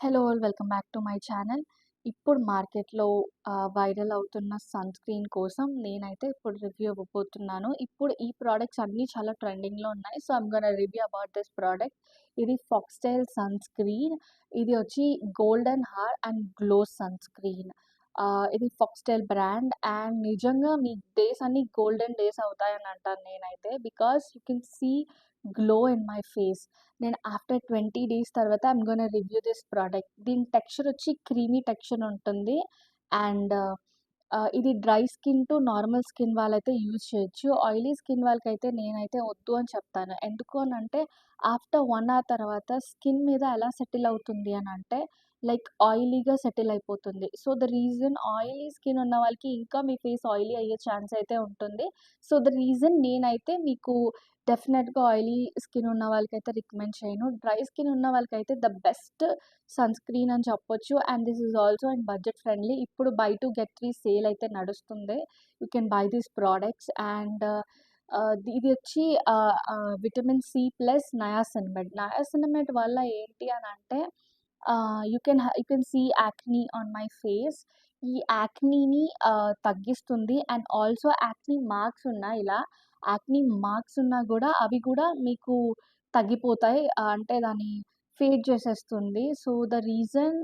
Hello all welcome back to my channel ఇప్పుడు మార్కెట్లో viral అవుతున్న సన్ స్క్రీన్ కోసం నేనైతే ఇప్పుడు రివ్యూ ఇవ్వబోతున్నాను. ఇప్పుడు ఈ ప్రోడక్ట్స్ అన్నీ చాలా ట్రెండింగ్లో ఉన్నాయి. So I'm gonna review about this product ఇది ఫాక్స్టైల్ సన్ స్క్రీన్. ఇది వచ్చి golden hour and glow sunscreen. ఇది ఫాక్స్టైల్ బ్రాండ్ అండ్ నిజంగా మీ డేస్ అన్ని గోల్డెన్ డేస్ అవుతాయని అంటాను నేనైతే. Because you can see glow in my face నేను ఆఫ్టర్ ట్వంటీ డేస్ తర్వాత I'm gonna review this product దీని టెక్స్చర్ వచ్చి క్రీమీ టెక్స్చర్ ఉంటుంది. అండ్ uh, uh, ఇది dry skin to normal skin వాళ్ళైతే యూజ్ చేయొచ్చు. ఆయిలీ స్కిన్ వాళ్ళకైతే నేనైతే వద్దు అని చెప్తాను. ఎందుకు అని అంటే ఆఫ్టర్ వన్ అవర్ తర్వాత స్కిన్ మీద ఎలా సెటిల్ అవుతుంది అని అంటే లైక్ ఆయిలీగా సెటిల్ అయిపోతుంది. So the reason oily skin ఉన్న వాళ్ళకి ఇంకా మీ ఫేస్ ఆయిలీ అయ్యే ఛాన్స్ అయితే ఉంటుంది. సో ద రీజన్ నేనైతే మీకు డెఫినెట్గా ఆయిలీ స్కిన్ ఉన్న వాళ్ళకైతే రికమెండ్ చేయను. డ్రై స్కిన్ ఉన్న వాళ్ళకైతే ద బెస్ట్ సన్ స్క్రీన్ అని చెప్పొచ్చు. And this is also and budget friendly. ఇప్పుడు buy two get three sale అయితే నడుస్తుంది. You can buy these products and ఇది వచ్చి vitamin C plus niacinamide niacinamide వల్ల ఏంటి అని అంటే you can you can see acne on my face ఈ యాక్నీని తగ్గిస్తుంది. అండ్ ఆల్సో యాక్నీ మార్క్స్ ఉన్నాయి ఇలా యాక్నీ మార్క్స్ ఉన్నా కూడా అవి కూడా మీకు తగ్గిపోతాయి. అంటే దాన్ని ఫేడ్ చేసేస్తుంది. So the reason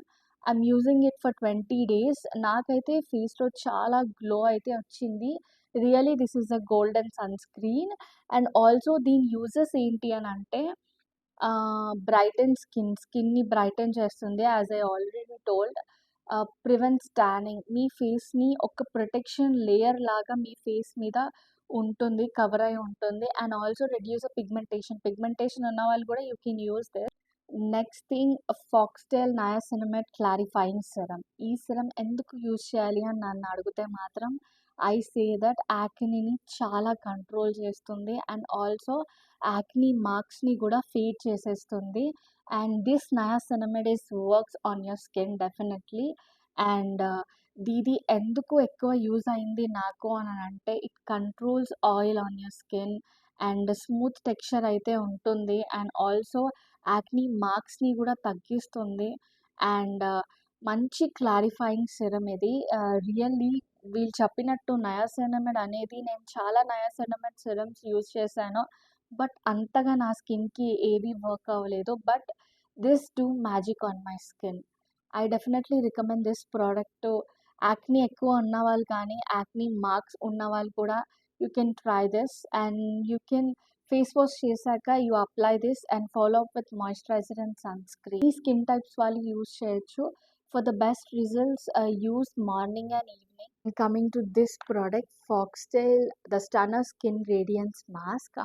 I'm using it for twenty days. నాకైతే ఫేస్లో చాలా గ్లో అయితే వచ్చింది. Really this is a golden sunscreen. And also దీని యూజెస్ ఏంటి అని అంటే బ్రైటన్ స్కిన్ స్కిన్ని బ్రైటన్ చేస్తుంది as I already told prevent staining మీ ఫేస్ని ఒక ప్రొటెక్షన్ లేయర్ లాగా మీ ఫేస్ మీద ఉంటుంది కవర్ అయి ఉంటుంది and also reduce pigmentation pigmentation ఉన్న వాళ్ళు కూడా you can use this next thing Foxtale niacinamide clarifying serum ఈ సిరం ఎందుకు యూజ్ చేయాలి అని నన్ను అడిగితే మాత్రం ఐ సే దట్ యాక్నీని చాలా కంట్రోల్ చేస్తుంది. అండ్ ఆల్సో యాక్నీ మార్క్స్ని కూడా ఫీడ్ చేసేస్తుంది. And this niacinamide is works on your skin definitely and దీది ఎందుకు ఎక్కువ యూజ్ అయింది నాకు అని అంటే it controls oil on your skin and smooth texture అయితే ఉంటుంది. అండ్ ఆల్సో యాక్నీ మార్క్స్ని కూడా తగ్గిస్తుంది. అండ్ uh, మంచి క్లారిఫైయింగ్ సిరం ఇది. Uh, రియల్లీ వీళ్ళు చెప్పినట్టు నయాసినమెడ్ అనేది నేను చాలా నయాసినమెడ్ సిరమ్స్ యూజ్ చేశాను. బట్ అంతగా నా స్కిన్కి ఏవి వర్క్ అవ్వలేదు. But this do magic on my skin. I definitely recommend this product. Acne ఎక్కువ ఉన్న వాళ్ళు కానీ యాక్ని మార్క్స్ ఉన్న వాళ్ళు కూడా you can try this. And you can face wash చేశాక you apply this and follow up with moisturiser and sunscreen. ఈ skin types వాళ్ళు యూజ్ చేయొచ్చు. For the best results use morning and evening coming to this product Foxtale the stunner skin radiance mask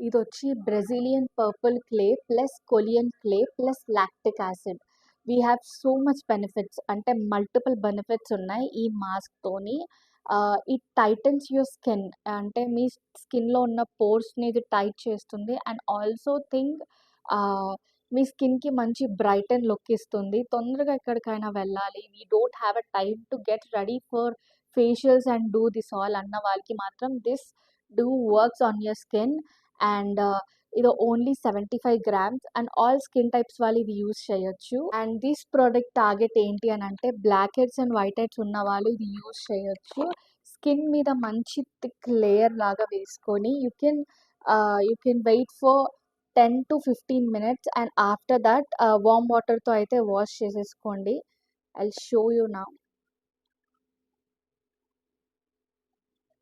ఇది వచ్చి Brazilian purple clay plus kaolin clay plus lactic acid we have so much benefits అంటే multiple benefits ఉన్నాయి ఈ మాస్క్తోని it tightens your skin అంటే మీ స్కిన్లో ఉన్న పోర్స్ని ఇది టైట్ చేస్తుంది. అండ్ ఆల్సో థింక్ మీ స్కిన్కి మంచి బ్రైటన్ లుక్ ఇస్తుంది. తొందరగా ఎక్కడికైనా వెళ్ళాలి. We don't have a time to get ready for facials and do this all అన్న వాళ్ళకి మాత్రం this do works on your skin and uh, ఇది only seventy five grams and all skin types వాళ్ళు ఇది యూజ్ చేయొచ్చు. And this product target ఏంటి అని అంటే black heads and white heads ఉన్న వాళ్ళు ఇది యూజ్ చేయొచ్చు. స్కిన్ మీద మంచి థిక్ లేయర్ లాగా వేసుకొని you can uh, you can wait for ten to fifteen minutes and after that warm వాటర్తో అయితే వాష్ చేసేసుకోండి. ఐ షో యూ నా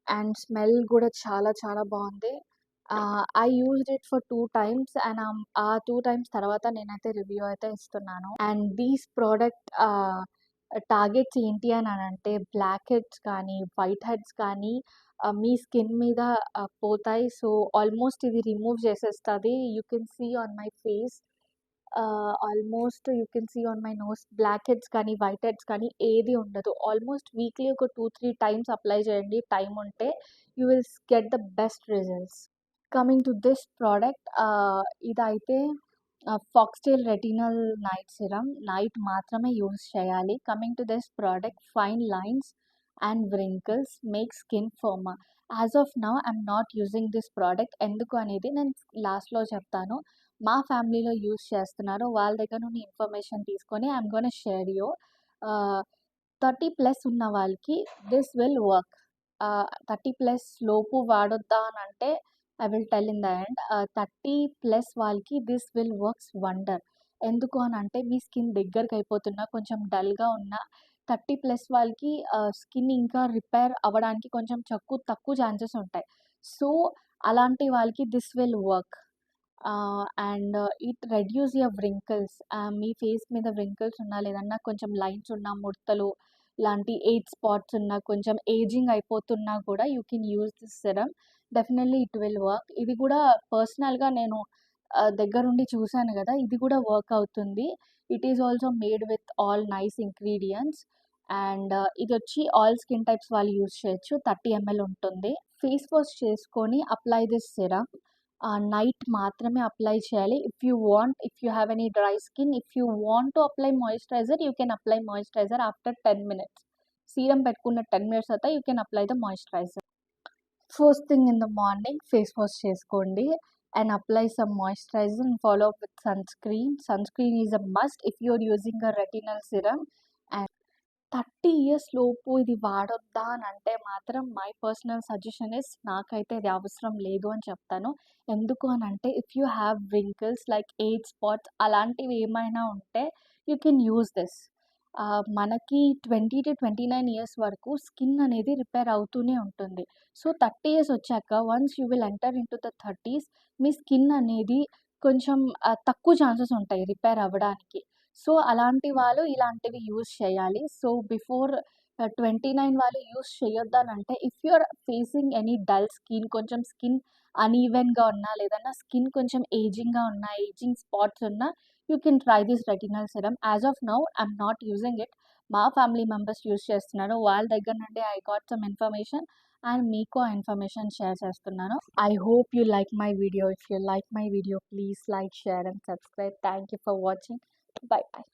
అండ్ స్మెల్ కూడా చాలా చాలా బాగుంది. I used it for two times and ఆ టూ టైమ్స్ తర్వాత నేనైతే రివ్యూ అయితే ఇస్తున్నాను. అండ్ దీస్ ప్రోడక్ట్ టార్గెట్స్ ఏంటి అని అంటే బ్లాక్ హెడ్స్ కానీ వైట్ హెడ్స్ కానీ మీ స్కిన్ మీద పోతాయి. సో ఆల్మోస్ట్ ఇది రిమూవ్ చేసేస్తుంది. You can see on my face. Almost you can see on my nose. Black heads కానీ వైట్ హెడ్స్ కానీ ఏది ఉండదు. ఆల్మోస్ట్ వీక్లీ ఒక టూ త్రీ టైమ్స్ అప్లై చేయండి. టైం ఉంటే you will get the best results. Coming to this product ఇదైతే foxtale retinal night serum night మాత్రమే use చేయాలి. Coming to this product fine lines and wrinkles make skin firmer as of now I'm not using this product. ఎందుకు అనేది నేను లాస్ట్లో చెప్తాను. మా ఫ్యామిలీలో యూజ్ చేస్తున్నారు వాళ్ళ దగ్గర నుండి ఇన్ఫర్మేషన్ తీసుకొని I'm gonna share you. Thirty plus ఉన్న వాళ్ళకి this will work. Thirty plus లోపు వాడొద్దా అని అంటే I will tell in the end thirty plus వాళ్ళకి దిస్ విల్ వర్క్స్ వండర్ ఎందుకు అని అంటే మీ స్కిన్ దగ్గరకు అయిపోతున్నా కొంచెం డల్గా ఉన్న థర్టీ ప్లస్ వాళ్ళకి స్కిన్ ఇంకా రిపేర్ అవ్వడానికి కొంచెం చక్కు తక్కువ ఛాన్సెస్ ఉంటాయి. సో అలాంటి వాళ్ళకి this will work and it reduce your wrinkles me face మీద వ్రింకిల్స్ ఉన్నా లేదన్నా కొంచెం లైన్స్ ఉన్న ముడతలు లాంటి ఎయిట్ స్పాట్స్ ఉన్న కొంచెం ఏజింగ్ అయిపోతున్నా కూడా you can use this serum definitely it will work. ఇది కూడా పర్సనల్గా నేను దగ్గరుండి చూశాను కదా ఇది కూడా వర్క్ అవుతుంది. It is also made with all nice ingredients. And ఇది వచ్చి ఆల్ స్కిన్ టైప్స్ వాళ్ళు యూజ్ చేయొచ్చు. థర్టీ ఎంఎల్ ఉంటుంది. ఫేస్ వాష్ చేసుకొని అప్లై దిస్ సిరమ్ నైట్ మాత్రమే అప్లై చేయాలి. If you want if you have any dry skin if you want to apply moisturiser you can apply moisturiser after ten minutes. Serum పెట్టుకున్న ten minutes అయితే you can apply the moisturiser. First thing in the morning face wash చేసుకోండి. And apply some moisturiser and follow up with sun screen sun screen is a must if you're using a retinal serum and thirty years లోపు ఇది వాడొద్దా అని అంటే మాత్రం my personal suggestion is నాకైతే ఇది అవసరం లేదు అని చెప్తాను. ఎందుకు అని అంటే if you have wrinkles like age spots అలాంటివి ఏమైనా ఉంటే యూ కెన్ యూజ్ దిస్ మనకి twenty to twenty nine years వరకు స్కిన్ అనేది రిపేర్ అవుతూనే ఉంటుంది. సో థర్టీ ఇయర్స్ వచ్చాక once you will enter into the thirties me skin అనేది కొంచెం తక్కువ ఛాన్సెస్ ఉంటాయి రిపేర్ అవ్వడానికి. సో అలాంటి వాళ్ళు ఇలాంటివి యూజ్ చేయాలి. సో బిఫోర్ ట్వంటీ నైన్ వాళ్ళు use చేయొద్దానంటే if you are facing any dull skin కొంచెం స్కిన్ అన్ఈవెన్గా ఉన్నా లేదన్నా స్కిన్ కొంచెం ఏజింగ్గా ఉన్నా ఏజింగ్ స్పాట్స్ ఉన్నా you can try this retinal serum as of now I'm not using it మా ఫ్యామిలీ మెంబర్స్ యూజ్ చేస్తున్నారు. వాళ్ళ దగ్గర నుండి I got some information and మీకు ఆ ఇన్ఫర్మేషన్ షేర్ చేస్తున్నాను. I hope you like my video if you like my video please like share and subscribe thank you for watching bye bye